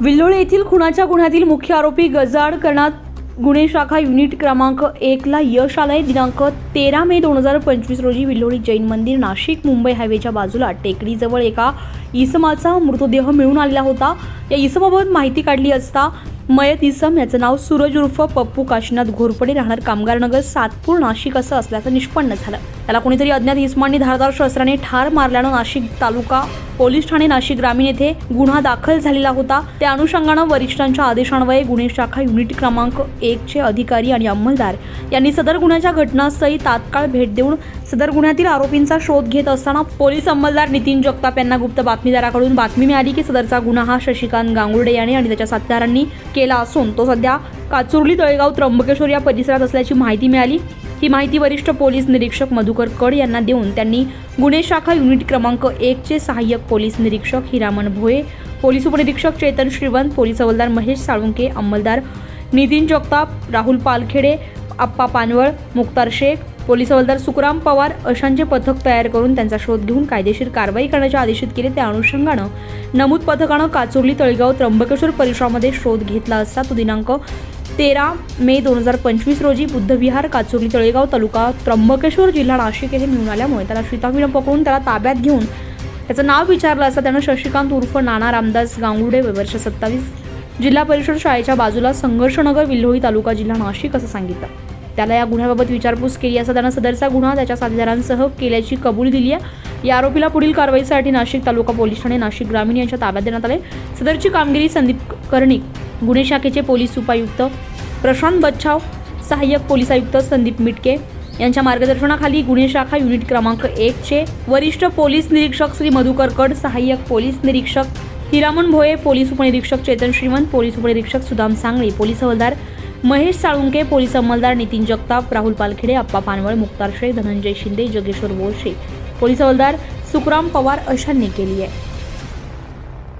विल्लोळे येथील खुनाच्या गुन्ह्यातील मुख्य आरोपी गजाड करण्यात गुन्हे शाखा युनिट क्रमांक एकला यश आलंय. दिनांक तेरा मे दोन हजार पंचवीस रोजी विल्लोळी जैन मंदिर नाशिक मुंबई हायवेच्या बाजूला टेकडीजवळ एका इसमाचा मृतदेह मिळून आलेला होता. या इसमाबाबत माहिती काढली असता मयत इसम याचं नाव सूरज उर्फ पप्पू काशीनाथ घोरपडे राहणार कामगारनगर सातपूर नाशिक असं असल्याचं निष्पन्न झालं. त्याला कोणीतरी अज्ञात इसमांनी धारदार शस्त्राने ठार मारल्यानं नाशिक तालुका पोलीस ठाणे नाशिक ग्रामीण येथे गुन्हा दाखल झालेला होता. त्या अनुषंगानं वरिष्ठांच्या आदेशान्वये गुन्हे शाखा युनिट क्रमांक एकचे अधिकारी आणि अंमलदार यांनी सदर गुन्ह्याच्या घटनास्थळी तात्काळ भेट देऊन सदर गुन्ह्यातील आरोपींचा शोध घेत असताना पोलीस अंमलदार नितीन जगताप यांना गुप्त बातमीदाराकडून बातमी मिळाली की सदरचा गुन्हा हा शशिकांत गांगुर्डे याने आणि त्याच्या साथीदारांनी केला असून तो सध्या काचुर्ली तळेगाव त्र्यंबकेश्वर या परिसरात असल्याची माहिती मिळाली. ही माहिती वरिष्ठ पोलीस निरीक्षक मधुकर कड यांना देऊन त्यांनी गुन्हे शाखा युनिट क्रमांक एकचे सहाय्यक पोलीस निरीक्षक हिरामन भोये पोलीस उपनिरीक्षक चेतन श्रीवंत पोलीस हवलदार महेश साळुंके अंमलदार नितीन जगताप राहुल पालखेडे आप्पा पानवळ मुक्तार शेख पोलीस हवालदार सुखराम पवार अशांचे पथक तयार करून त्यांचा शोध घेऊन कायदेशीर कारवाई करण्याचे आदेशित केले. त्या अनुषंगानं नमूद पथकानं काचुर्ली तळेगाव त्र्यंबकेश्वर परिसरामध्ये शोध घेतला असता तो दिनांक तेरा मे दोन हजार पंचवीस रोजी बुद्धविहार काचुर्ली तळेगाव तालुका त्र्यंबकेश्वर जिल्हा नाशिक येथे मिळून आल्यामुळे त्याला शिताफीनं पकडून त्याला ताब्यात घेऊन त्याचं नाव विचारलं असता त्यानं शशिकांत उर्फ नाना रामदास गांगुडे वर्ष सत्तावीस जिल्हा परिषद शाळेच्या बाजूला संघर्षनगर विल्होळी तालुका जिल्हा नाशिक असं सांगितलं. त्याला या गुन्ह्याबाबत विचारपूस केली. असता त्यानं सदरचा गुन्हा त्याच्या साथीदारांसह केल्याची कबुली दिली आहे. या आरोपीला पुढील कारवाईसाठी नाशिक तालुका पोलीस ठाणे नाशिक ग्रामीण यांच्या ताब्यात देण्यात आले सदरची कामगिरी संदीप कर्णिक गुन्हे शाखेचे पोलीस उपायुक्त प्रशांत बच्छाव सहाय्यक पोलीस आयुक्त संदीप मिटके यांच्या मार्गदर्शनाखाली गुन्हे शाखा युनिट क्रमांक एकचे वरिष्ठ पोलीस निरीक्षक श्री मधुकर कड सहाय्यक पोलीस निरीक्षक हिरामन भोये पोलीस उपनिरीक्षक चेतन श्रीमंत पोलीस उपनिरीक्षक सुदाम सांगळे पोलीस हवालदार महेश साळुंके पोलीस अंमलदार नितीन जगताप राहुल पालखेडे आप्पा पानवळ मुक्तार शेख धनंजय शिंदे जगेश्वर बोरशे पोलीस हवालदार सुखराम पवार अशांनी केली आहे.